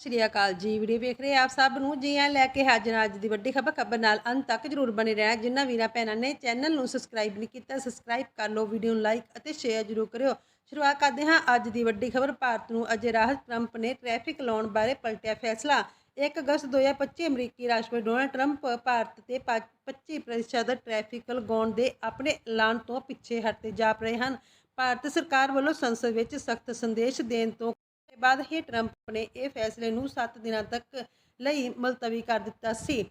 ਸ਼੍ਰੀ ਅਕਾਲ ਜੀ। ਵੀਡੀਓ ਵੇਖ ਰਹੇ ਆਪ ਸਭ ਨੂੰ। ਜੀ ਆਇਆਂ ਲੈ ਕੇ ਹਾਜ਼ਰ ਹਾਂ ਅੱਜ ਦੀ ਵੱਡੀ ਖਬਰ। ਖਬਰ ਨਾਲ ਅੰਤ ਤੱਕ ਜਰੂਰ ਬਣੇ ਰਹਿਣਾ। ਜਿਨ੍ਹਾਂ ਵੀਰਾਂ ਭੈਣਾਂ ਨੇ ਚੈਨਲ ਨੂੰ ਸਬਸਕ੍ਰਾਈਬ ਨਹੀਂ ਕੀਤਾ ਸਬਸਕ੍ਰਾਈਬ ਕਰ ਲਓ, ਵੀਡੀਓ ਨੂੰ ਲਾਈਕ ਅਤੇ ਸ਼ੇਅਰ ਜਰੂਰ ਕਰਿਓ। ਸ਼ੁਰੂਆਤ ਕਰਦੇ ਹਾਂ ਅੱਜ ਦੀ ਵੱਡੀ ਖਬਰ। ਭਾਰਤ ਨੂੰ ਅਜੇ ਰਾਹਤ ਟਰੰਪ ਨੇ ਟ੍ਰੈਫਿਕ ਲਾਉਣ ਬਾਰੇ ਪਲਟਿਆ ਫੈਸਲਾ। 1 ਅਗਸਤ 2025 ਅਮਰੀਕੀ ਰਾਸ਼ਟਰਪਤੀ ਡੋਨਲਡ ਟਰੰਪ ਭਾਰਤ ਤੇ 25% ਟ੍ਰੈਫਿਕ ਲਗਾਉਣ ਦੇ ਆਪਣੇ ਐਲਾਨ ਤੋਂ ਪਿੱਛੇ ਹਟਦੇ ਜਾਪ ਰਹੇ ਹਨ। ਭਾਰਤ ਸਰਕਾਰ ਵੱਲੋਂ ਸੰਸਦ ਵਿੱਚ ਸਖਤ ਸੰਦੇਸ਼ ਦੇਣ ਤੋਂ ਬਾਅਦ ਹੀ ਟਰੰਪ ਨੇ ਇਹ ਫੈਸਲੇ ਨੂੰ 7 ਦਿਨਾਂ ਤੱਕ ਲਈ ਮੁਲਤਵੀ ਕਰ ਦਿੱਤਾ ਸੀ।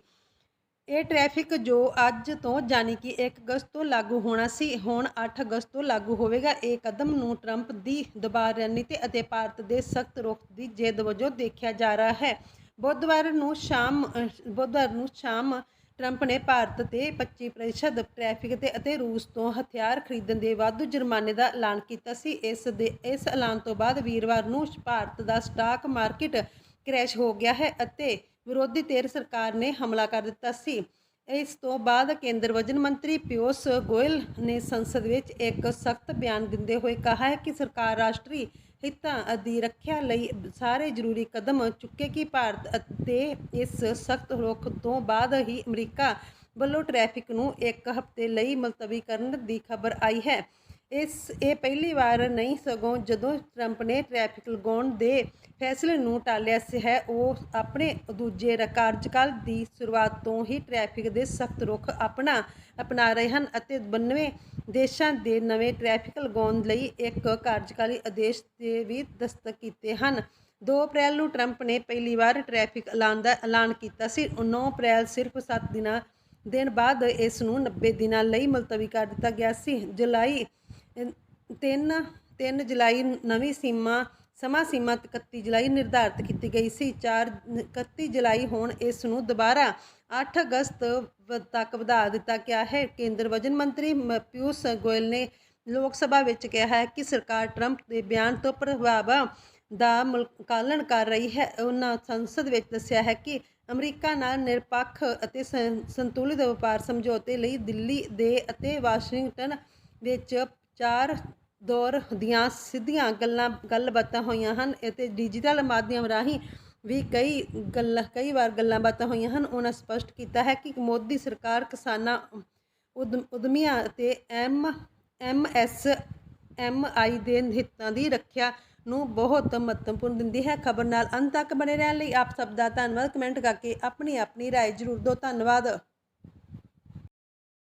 ਇਹ ਟ੍ਰੈਫਿਕ ਜੋ ਅੱਜ ਤੋਂ ਯਾਨੀ ਕਿ 1 ਅਗਸਤ ਤੋਂ ਲਾਗੂ ਹੋਣਾ ਸੀ, ਹੁਣ 8 ਅਗਸਤ ਤੋਂ ਲਾਗੂ ਹੋਵੇਗਾ। ਇਹ ਕਦਮ ਨੂੰ ਟਰੰਪ ਦੀ ਦਬਾਅ, ਰਣਨੀਤੀ ਅਤੇ ਭਾਰਤ ਦੇ ਸਖਤ ਰੁਖ ਦੀ ਜੇਦ ਵਜੋਂ ਦੇਖਿਆ ਜਾ ਰਿਹਾ ਹੈ। ਬੁੱਧਵਾਰ ਨੂੰ ਸ਼ਾਮ ਬੁੱਧਵਾਰ ਨੂੰ ਸ਼ਾਮ ਟਰੰਪ ਨੇ ਭਾਰਤ ਤੇ 25% ਟ੍ਰੈਫਿਕ ਤੇ ਅਤੇ ਰੂਸ ਤੋਂ ਹਥਿਆਰ ਖਰੀਦਣ ਦੇ ਵਾਧੂ ਜੁਰਮਾਨੇ ਦਾ ਐਲਾਨ ਕੀਤਾ ਸੀ। ਇਸ ਦੇ, ਇਸ ਐਲਾਨ ਤੋਂ ਬਾਅਦ ਵੀਰਵਾਰ ਨੂੰ ਭਾਰਤ ਦਾ ਸਟਾਕ ਮਾਰਕੀਟ ਕ੍ਰੈਸ਼ ਹੋ ਗਿਆ ਹੈ ਅਤੇ ਵਿਰੋਧੀ ਧਿਰ ਸਰਕਾਰ ਨੇ ਹਮਲਾ ਕਰ ਦਿੱਤਾ ਸੀ। ਇਸ ਤੋਂ ਬਾਅਦ ਕੇਂਦਰ ਵਜਨ ਮੰਤਰੀ ਪਿਊਸ਼ ਗੋਇਲ ਨੇ ਸੰਸਦ ਵਿੱਚ ਇੱਕ ਸਖਤ ਬਿਆਨ ਦਿੰਦੇ ਹੋਏ ਕਿਹਾ ਹੈ ਕਿ ਸਰਕਾਰ ਰਾਸ਼ਟਰੀ ਹਿੱਤਾਂ ਦੀ ਰੱਖਿਆ ਲਈ ਸਾਰੇ ਜ਼ਰੂਰੀ ਕਦਮ ਚੁੱਕੇਗੀ ਭਾਰਤ ਅਤੇ ਇਸ ਸਖਤ ਰੁਖ ਤੋਂ ਬਾਅਦ ਹੀ ਅਮਰੀਕਾ ਵੱਲੋਂ ਟ੍ਰੈਫਿਕ ਨੂੰ ਇੱਕ ਹਫ਼ਤੇ ਲਈ ਮੁਲਤਵੀ ਕਰਨ ਦੀ ਖਬਰ ਆਈ ਹੈ। ਇਸ, ਇਹ ਪਹਿਲੀ ਵਾਰ ਨਹੀਂ ਸਗੋਂ ਜਦੋਂ ਟਰੰਪ ਨੇ ਟ੍ਰੈਫਿਕ ਲਗਾਉਣ ਦੇ ਫੈਸਲੇ ਨੂੰ ਟਾਲਿਆ ਸੀ ਹੈ, ਉਹ ਆਪਣੇ ਦੂਜੇ ਰ- ਕਾਰਜਕਾਲ ਦੀ ਸ਼ੁਰੂਆਤ ਤੋਂ ਹੀ ਟ੍ਰੈਫਿਕ ਦੇ ਸਖਤ ਰੁਖ ਆਪਣਾ ਅਪਣਾ ਰਹੇ ਹਨ ਅਤੇ 92 ਦੇਸ਼ਾਂ ਦੇ ਨਵੇਂ ਟ੍ਰੈਫਿਕ ਲਗਾਉਣ ਲਈ ਇੱਕ ਕਾਰਜਕਾਰੀ ਆਦੇਸ਼ ਦੇ ਵੀ ਦਸਤਕ ਕੀਤੇ ਹਨ। 2 ਅਪ੍ਰੈਲ ਨੂੰ ਟਰੰਪ ਨੇ ਪਹਿਲੀ ਵਾਰ ਟ੍ਰੈਫਿਕ ਐਲਾਨ ਦਾ ਐਲਾਨ ਕੀਤਾ ਸੀ। 9 ਅਪ੍ਰੈਲ ਸਿਰਫ 7 ਦਿਨਾਂ, ਦਿਨ ਬਾਅਦ ਇਸ ਨੂੰ 90 ਦਿਨਾਂ ਲਈ ਮੁਲਤਵੀ ਕਰ ਦਿੱਤਾ ਗਿਆ ਸੀ। ਜੁਲਾਈ 3 3 ਜੁਲਾਈ ਨਵੀਂ ਸੀਮਾ ਸਮਾਂ ਸੀਮਾ 31 ਜੁਲਾਈ ਨਿਰਧਾਰਤ ਕੀਤੀ ਗਈ ਸੀ। 4 31 ਜੁਲਾਈ ਹੁਣ ਇਸ ਨੂੰ ਦੁਬਾਰਾ 8 ਅਗਸਤ ਤੱਕ ਵਧਾ ਦਿੱਤਾ ਗਿਆ ਹੈ। ਕੇਂਦਰ ਵਜਨ ਮੰਤਰੀ ਮ- ਪਿਊਸ਼ ਗੋਇਲ ਨੇ ਲੋਕ ਸਭਾ ਵਿੱਚ ਕਿਹਾ ਹੈ ਕਿ ਸਰਕਾਰ ਟਰੰਪ ਦੇ ਬਿਆਨ ਤੋਂ ਪ੍ਰਭਾਵਾਂ ਦਾ ਮੁਕਾਲਨ ਕਰ ਰਹੀ ਹੈ। ਉਹਨਾਂ ਸੰਸਦ ਵਿੱਚ ਦੱਸਿਆ ਹੈ ਕਿ ਅਮਰੀਕਾ ਨਾਲ ਨਿਰਪੱਖ ਅਤੇ ਸੰਤੁਲਿਤ ਵਪਾਰ ਸਮਝੌਤੇ ਲਈ ਦਿੱਲੀ ਦੇ ਅਤੇ ਵਾਸ਼ਿੰਗਟਨ ਵਿੱਚ ਚਾਰ ਦੌਰ ਦੀਆਂ ਸਿੱਧੀਆਂ ਗੱਲਾਂ ਗੱਲਬਾਤਾਂ ਹੋਈਆਂ ਹਨ ਅਤੇ ਡਿਜੀਟਲ ਮਾਧਿਅਮ ਰਾਹੀਂ ਵੀ ਕਈ ਗੱਲਾਂ ਕਈ ਵਾਰ ਗੱਲਾਂ ਬਾਤਾਂ ਹੋਈਆਂ ਹਨ ਉਹਨਾਂ ਸਪਸ਼ਟ ਕੀਤਾ ਹੈ ਕਿ ਮੋਦੀ ਸਰਕਾਰ ਕਿਸਾਨਾਂ ਉਦਮ- ਉਦਮੀਆਂ ਅਤੇ M M S M I ਦੇ ਹਿੱਤਾਂ ਦੀ ਰੱਖਿਆ ਨੂੰ ਬਹੁਤ ਮਹੱਤਵਪੂਰਨ ਦਿੰਦੀ ਹੈ ਖਬਰ ਨਾਲ ਅੰਤ ਤੱਕ ਬਣੇ ਰਹਿਣ ਲਈ ਆਪ ਸਭ ਦਾ ਧੰਨਵਾਦ ਕਮੈਂਟ ਕਰਕੇ ਆਪਣੀ ਆਪਣੀ رائے ਜ਼ਰੂਰ ਦਿਓ ਧੰਨਵਾਦ